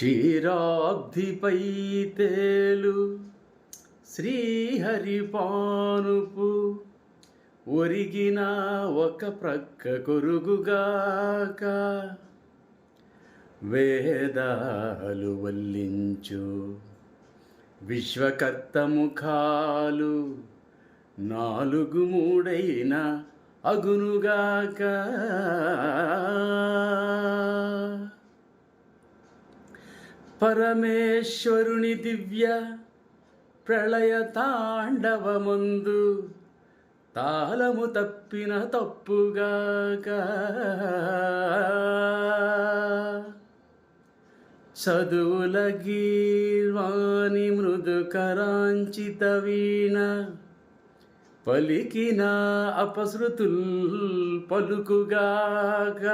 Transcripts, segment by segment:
క్షీరాబ్ధిపై తేలు శ్రీహరిపానుపు ఒరిగిన ఒక ప్రక్క కొరుగుగాక వేదాలు వల్లించు విశ్వకర్త ముఖాలు నాలుగు మూడైన అగునుగాక పరమేశ్వరుని దివ్య ప్రళయ తాండవమందు తాళము తప్పిన తప్పుగాక. చదువుల గీర్వాణి మృదుకరాంచిత వీణ పలికిన అపశృతుల్ పలుకుగాక.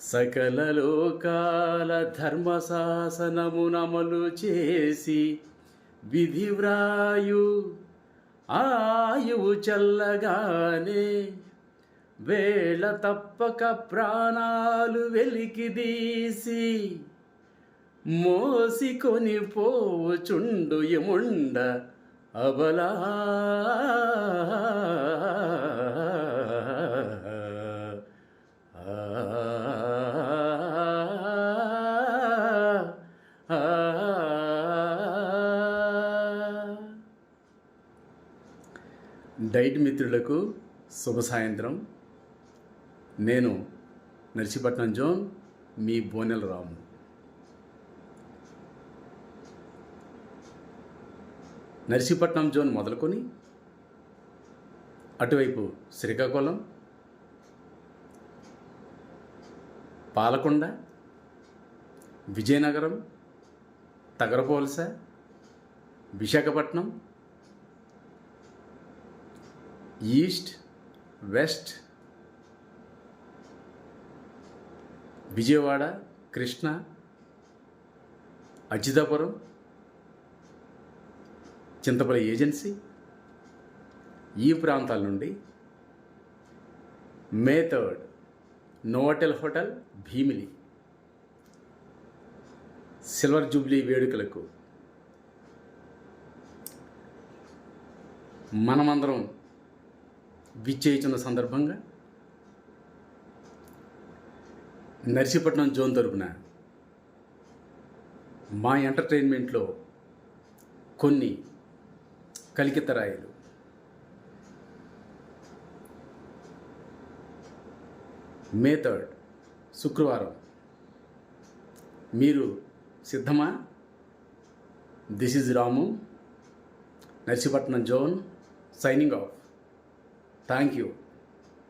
సకల లోకాల ధర్మశాసనమునమలు చేసి విధి వ్రాయు ఆయువు చల్లగానే వేళ తప్పక ప్రాణాలు వెలికిదీసి మోసికొని పోవుచుండు యముండ అబలా. డైట్ మిత్రులకు శుభ సాయంత్రం. నేను నర్సీపట్నం జోన్ మీ బోనెల రాము నర్సీపట్నం జోన్ మొదలుకొని అటువైపు Srikakulam Palakonda Vizianagaram Tagarapuvalasa Visakhapatnam east west Vijayawada Krishna Ajithapuram Chintapalli agency ఈ ప్రాంతాల నుండి May third Novotel hotel Bheemili. Silver jubilee వేడుకలకు మనమందరం విచ్చేయుచున్న సందర్భంగా నర్సీపట్నం జోన్ తరపున మా ఎంటర్టైన్మెంట్లో కొన్ని కలికితరాయిలు మే థర్డ్ శుక్రవారం. మీరు సిద్ధమా? This is Ramu Narsipatnam zone signing off. Thank you.